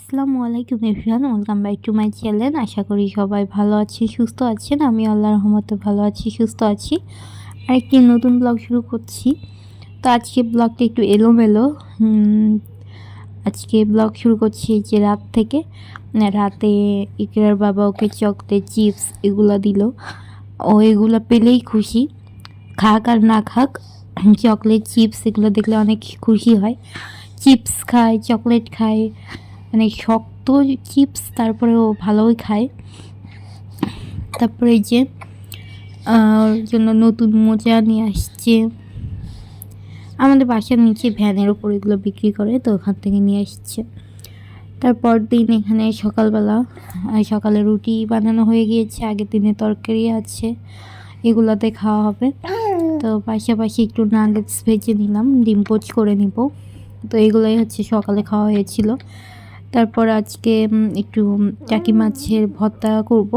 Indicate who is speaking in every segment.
Speaker 1: আসসালামু আলাইকুম everyone, welcome back to my channel. আশা করি সবাই ভালো আছেন, সুস্থ আছেন। আমি আল্লাহর রহমতে ভালো আছি, সুস্থ আছি। আর একটি নতুন ব্লগ শুরু করছি। তো আজকে ব্লগটা একটু এলোমেলো। আজকে ব্লগ শুরু করছি যে রাত থেকে। রাতে ইকরার বাবা ওকে চকলেট, চিপস এগুলো দিল। ও এগুলো পেলেই খুশি। খাক আর না খাক, চকলেট, চিপস এগুলো দেখলে অনেক খুশি হয়। চিপস খায়, চকলেট খায়। মানে শক্ত চিপস তারপরে ও ভালোই খায়। তারপরে যে ওর জন্য নতুন মোজা নিয়ে আসছে। আমাদের বাসার নিচে ভ্যানের ওপর এগুলো বিক্রি করে, তো ওখান থেকে নিয়ে আসছে। তারপর দিন এখানে সকালবেলা সকালে রুটি বানানো হয়ে গিয়েছে, আগের দিনে তরকারি আছে, এগুলোতে খাওয়া হবে। তো পাশাপাশি একটু নাগেটস ভেজে নিলাম, ডিম পোচ করে নিব। তো এগুলোই হচ্ছে সকালে খাওয়া হয়েছিল। তারপর আজকে একটু টাকি মাছের ভর্তা করব।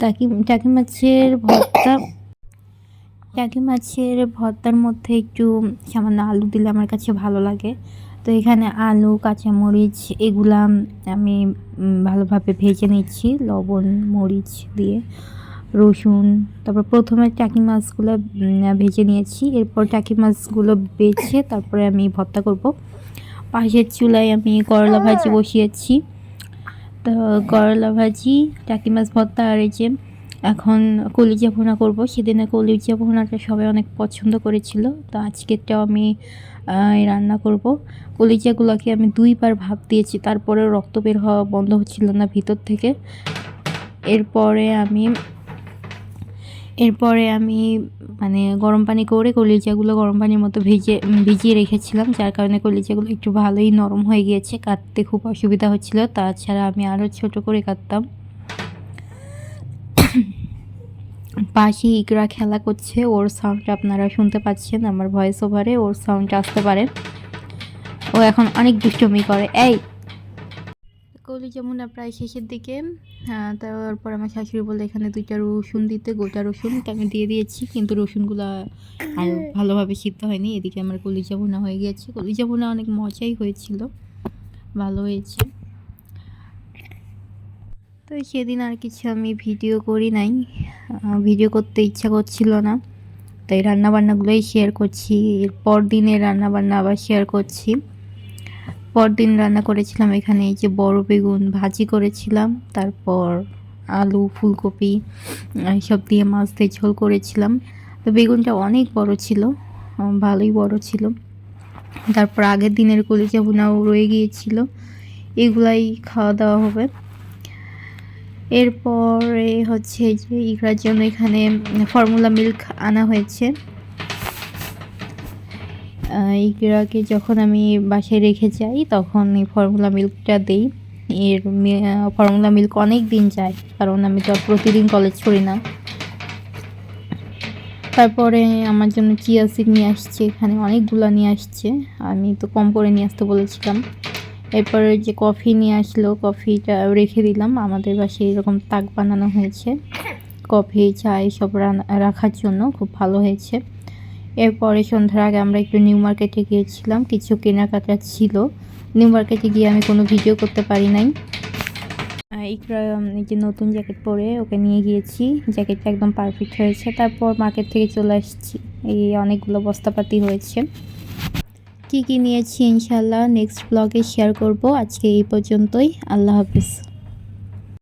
Speaker 1: টাকি টাকি মাছের ভর্তা, টাকি মাছের ভর্তার মধ্যে একটু সামান্য আলু দিলে আমার কাছে ভালো লাগে। তো এখানে আলু, কাঁচামরিচ এগুলা আমি ভালোভাবে ভেজে নিচ্ছি, লবণ, মরিচ দিয়ে, রসুন, তারপর প্রথমে টাকি মাছগুলো ভেজে নিয়েছি। এরপর টাকি মাছগুলো বেছে তারপরে আমি ভর্তা করব। পাশের চুলায় আমি করলা ভাজি বসিয়েছি। তো করলা ভাজি টাকি মাছ ভর্তা আর এই যে এখন কলিজা ভুনা করব। সেদিনে কলিজা ভুনাটা সবাই অনেক পছন্দ করেছিল। তো আজকেরটাও আমি রান্না করব। কলিজাগুলোকে আমি দুইবার ভাপ দিয়েছি তারপরে রক্ত বের হওয়া বন্ধ হচ্ছিল না ভিতর থেকে। এরপরে আমি এরপরে আমি মানে গরম পানি করে কলিজাগুলো গরম পানির মতো ভিজে, ভিজিয়ে রেখেছিলাম, যার কারণে কলিজাগুলো একটু ভালোই নরম হয়ে গিয়েছে, কাটতে খুব অসুবিধা হচ্ছিল, তাছাড়া আমি আরও ছোট করে কাটতাম। পাশে ইকরা খেলা করছে, ওর সাউন্ড আপনারা শুনতে পাচ্ছেন আমার ভয়েস ওভারে ওর সাউন্ড আসতে পারে। ও এখন অনেক দুষ্টমি করে। এই কলি যমুনা প্রায় শেষের দিকে তারপর আমার শাশুড়ি বলে এখানে দুইটা রসুন দিতে, গোটা রসুন। আমি দিয়ে দিয়েছি, কিন্তু রসুনগুলো আর ভালোভাবে সিদ্ধ হয়নি। এদিকে আমার কলিজা হয়ে গিয়েছে। কলিজা অনেক মজাই হয়েছিল, ভালো হয়েছে। তো সেদিন আর কিছু আমি ভিডিও করি নাই। ভিডিও করতে ইচ্ছা করছিল না, তাই রান্নাবান্নাগুলোই শেয়ার করছি। এর পর দিনের রান্নাবান্না আবার শেয়ার করছি। পরদিন রান্না করেছিলাম এখানে এই যে বড় বেগুন ভাজি করেছিলাম, তারপর আলু, ফুলকপি সব দিয়ে মাছ দিয়ে ঝোল করেছিলাম। তো বেগুনটা অনেক বড় ছিল ভালোই বড় ছিল। তারপর আগের দিনের কলিজা ভুনাও রয়ে গিয়েছিল, এগুলাই খাওয়া দাওয়া হবে। এরপরে হচ্ছে যে ইকরার জন্য এখানে ফর্মুলা মিল্ক আনা হয়েছে। ইকরাকে যখন আমি বাসায় রেখে যাই, তখন এই ফর্মুলা মিল্কটা দিই। এর ফর্মুলা মিল্ক অনেক দিন যায়, কারণ আমি তো প্রতিদিন কলেজ করি না। তারপরে আমার জন্য চিয়া সিড নিয়ে আসছে, এখানে অনেকগুলো নিয়ে আসছে। আমি তো কম করে নিয়ে আসতে বলেছিলাম। এরপরে যে কফি নিয়ে আসলো কফিটা রেখে দিলাম। আমাদের বাসায় এরকম তাক বানানো হয়েছে। কফি চা সব রাখার জন্য খুব ভালো হয়েছে। এরপরে সন্ধ্যার আগে আমরা একটু নিউ মার্কেটে গিয়েছিলাম, কিছু কেনাকাটা ছিল। নিউ মার্কেটে গিয়ে আমি কোনো ভিডিও করতে পারি নাই। ইকরা যে নতুন জ্যাকেট পরে ওকে নিয়ে গিয়েছি। জ্যাকেটটা একদম পারফেক্ট হয়েছে। তারপর মার্কেট থেকে চলে আসছি। এই অনেকগুলো বস্তাপাতি হয়েছে। কি কি নিয়েছি ইনশাল্লাহ নেক্সট ব্লগে শেয়ার করব। আজকে এই পর্যন্তই। আল্লাহ হাফিজ।